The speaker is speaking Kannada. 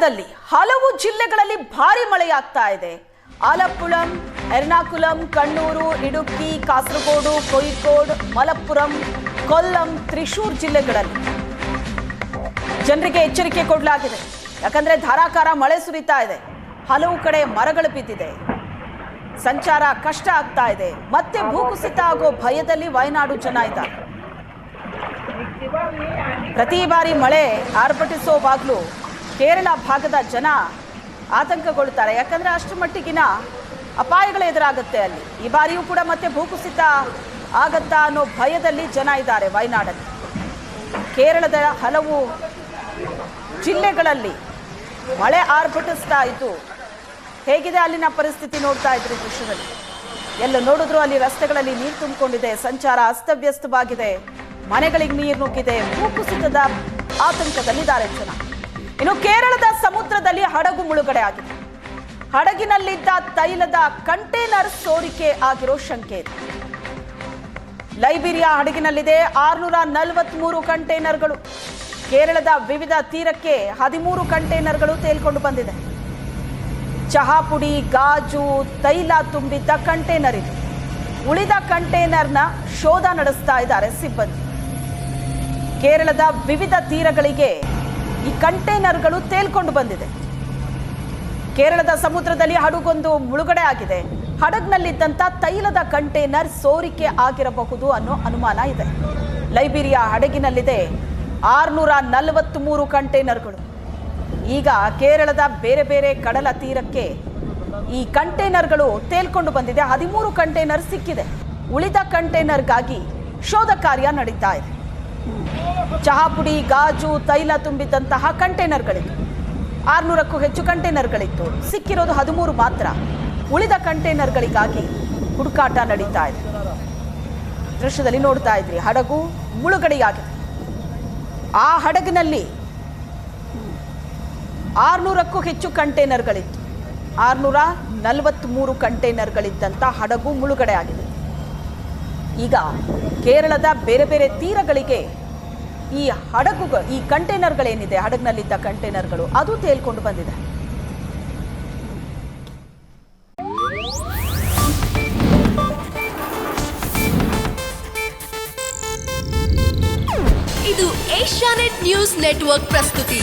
ಕೇರಳದಲ್ಲಿ ಹಲವು ಜಿಲ್ಲೆಗಳಲ್ಲಿ ಭಾರಿ ಮಳೆಯಾಗ್ತಾ ಇದೆ. ಆಲಪ್ಪುಳಂ, ಎರ್ನಾಕುಲಂ, ಕಣ್ಣೂರು ಇಡುಕ್ಕಿ ಕಾಸರಗೋಡು, ಕೋಯಿಕೋಡ್, ಮಲಪ್ಪುರಂ, ಕೊಲ್ಲಂ ತ್ರಿಶೂರ್ ಜಿಲ್ಲೆಗಳಲ್ಲಿ ಜನರಿಗೆ ಎಚ್ಚರಿಕೆ ಕೊಡಲಾಗಿದೆ. ಯಾಕಂದ್ರೆ ಧಾರಾಕಾರ ಮಳೆ ಸುರಿತಾ ಇದೆ. ಹಲವು ಕಡೆ ಮರಗಳು ಬಿದ್ದಿದೆ. ಸಂಚಾರ ಕಷ್ಟ ಆಗ್ತಾ ಇದೆ. ಮತ್ತೆ ಭೂಕುಸಿತ ಆಗೋ ಭಯದಲ್ಲಿ ವಯನಾಡು ಜನ ಇದ್ದಾರೆ. ಪ್ರತಿ ಬಾರಿ ಮಳೆ ಆರ್ಭಟಿಸೋವಾಗಲೂ ಕೇರಳ ಭಾಗದ ಜನ ಆತಂಕಗೊಳ್ತಾರೆ ಯಾಕಂದರೆ ಅಷ್ಟು ಮಟ್ಟಿಗಿನ ಅಪಾಯಗಳು ಎದುರಾಗುತ್ತೆ ಅಲ್ಲಿ. ಈ ಬಾರಿಯೂ ಕೂಡ ಮತ್ತೆ ಭೂಕುಸಿತ ಆಗತ್ತಾ ಅನ್ನೋ ಭಯದಲ್ಲಿ ಜನ ಇದ್ದಾರೆ ವಯನಾಡಲ್ಲಿ. ಕೇರಳದ ಹಲವು ಜಿಲ್ಲೆಗಳಲ್ಲಿ ಮಳೆ ಆರ್ಭಟಿಸ್ತಾ ಇದ್ದು ಹೇಗಿದೆ ಅಲ್ಲಿನ ಪರಿಸ್ಥಿತಿ ನೋಡ್ತಾ ಇದ್ರಿ ದೃಶ್ಯದಲ್ಲಿ? ಎಲ್ಲ ನೋಡಿದ್ರು ಅಲ್ಲಿ ರಸ್ತೆಗಳಲ್ಲಿ ನೀರು ತುಂಬಿಕೊಂಡಿದೆ, ಸಂಚಾರ ಅಸ್ತವ್ಯಸ್ತವಾಗಿದೆ, ಮನೆಗಳಿಗೆ ನೀರು ನುಗ್ಗಿದೆ, ಭೂಕುಸಿತದ ಆತಂಕದಲ್ಲಿದ್ದಾರೆ ಜನ. ಇನ್ನು ಕೇರಳದ ಸಮುದ್ರದಲ್ಲಿ ಹಡಗು ಮುಳುಗಡೆ ಆಗಿದೆ. ಹಡಗಿನಲ್ಲಿದ್ದ ತೈಲದ ಕಂಟೈನರ್ ಸೋರಿಕೆ ಆಗಿರೋ ಶಂಕೆ ಇದೆ. ಲೈಬೀರಿಯಾ ಹಡಗಿನಲ್ಲಿದೆ ಆರುನೂರ ನಲವತ್ಮೂರು ಕಂಟೈನರ್ಗಳು. ಕೇರಳದ ವಿವಿಧ ತೀರಕ್ಕೆ ಹದಿಮೂರು ಕಂಟೈನರ್ಗಳು ತೇಲ್ಕೊಂಡು ಬಂದಿದೆ. ಚಹಾ ಪುಡಿ ಗಾಜು, ತೈಲ ತುಂಬಿದ್ದ ಕಂಟೈನರ್ ಇದು. ಉಳಿದ ಕಂಟೈನರ್ನ ಶೋಧ ನಡೆಸ್ತಾ ಇದ್ದಾರೆ ಸಿಬ್ಬಂದಿ. ಕೇರಳದ ವಿವಿಧ ತೀರಗಳಿಗೆ ಈ ಕಂಟೈನರ್ಗಳು ತೇಲ್ಕೊಂಡು ಬಂದಿದೆ. ಕೇರಳದ ಸಮುದ್ರದಲ್ಲಿ ಹಡಗೊಂದು ಮುಳುಗಡೆ ಆಗಿದೆ. ಹಡಗ್ನಲ್ಲಿದ್ದಂಥ ತೈಲದ ಕಂಟೈನರ್ ಸೋರಿಕೆ ಆಗಿರಬಹುದು ಅನ್ನೋ ಅನುಮಾನ ಇದೆ. ಲೈಬೀರಿಯಾ ಹಡಗಿನಲ್ಲಿದೆ ಆರುನೂರ ನಲವತ್ತ್ಮೂರು ಕಂಟೈನರ್ಗಳು. ಈಗ ಕೇರಳದ ಬೇರೆ ಬೇರೆ ಕಡಲ ತೀರಕ್ಕೆ ಈ ಕಂಟೈನರ್ಗಳು ತೇಲ್ಕೊಂಡು ಬಂದಿದೆ. ಹದಿಮೂರು ಕಂಟೈನರ್ ಸಿಕ್ಕಿದೆ. ಉಳಿದ ಕಂಟೈನರ್ಗಾಗಿ ಶೋಧ ಕಾರ್ಯ ನಡೀತಾ ಇದೆ. ಚಹಾ ಪುಡಿ ಗಾಜು, ತೈಲ ತುಂಬಿದ್ದಂತಹ ಕಂಟೈನರ್ಗಳಿತ್ತು. ಆರುನೂರಕ್ಕೂ ಹೆಚ್ಚು ಕಂಟೈನರ್ಗಳಿತ್ತು. ಸಿಕ್ಕಿರೋದು ಹದಿಮೂರು ಮಾತ್ರ. ಉಳಿದ ಕಂಟೈನರ್ಗಳಿಗಾಗಿ ಹುಡುಕಾಟ ನಡೀತಾ ಇದೆ. ದೃಶ್ಯದಲ್ಲಿ ನೋಡ್ತಾ ಇದ್ರಿ, ಹಡಗು ಮುಳುಗಡೆಯಾಗಿದೆ. ಆ ಹಡಗಿನಲ್ಲಿ ಆರುನೂರಕ್ಕೂ ಹೆಚ್ಚು ಕಂಟೈನರ್ಗಳಿತ್ತು. ಆರ್ನೂರ ನಲವತ್ತ್ಮೂರು ಕಂಟೈನರ್ಗಳಿದ್ದಂಥ ಹಡಗು ಮುಳುಗಡೆ ಆಗಿದೆ ಈಗ ಕೇರಳದ ಬೇರೆ ಬೇರೆ ತೀರಗಳಿಗೆ ಈ ಹಡಗುಗಳು ಈ ಕಂಟೈನರ್ಗಳೇನಿದೆ ಹಡಗಿನಲ್ಲಿದ್ದ ಕಂಟೈನರ್ಗಳು ಅದು ತೇಲ್ಕೊಂಡು ಬಂದಿದೆ. ಇದು ಏಷ್ಯಾನೆಟ್ ನ್ಯೂಸ್ ನೆಟ್ವರ್ಕ್ ಪ್ರಸ್ತುತಿ.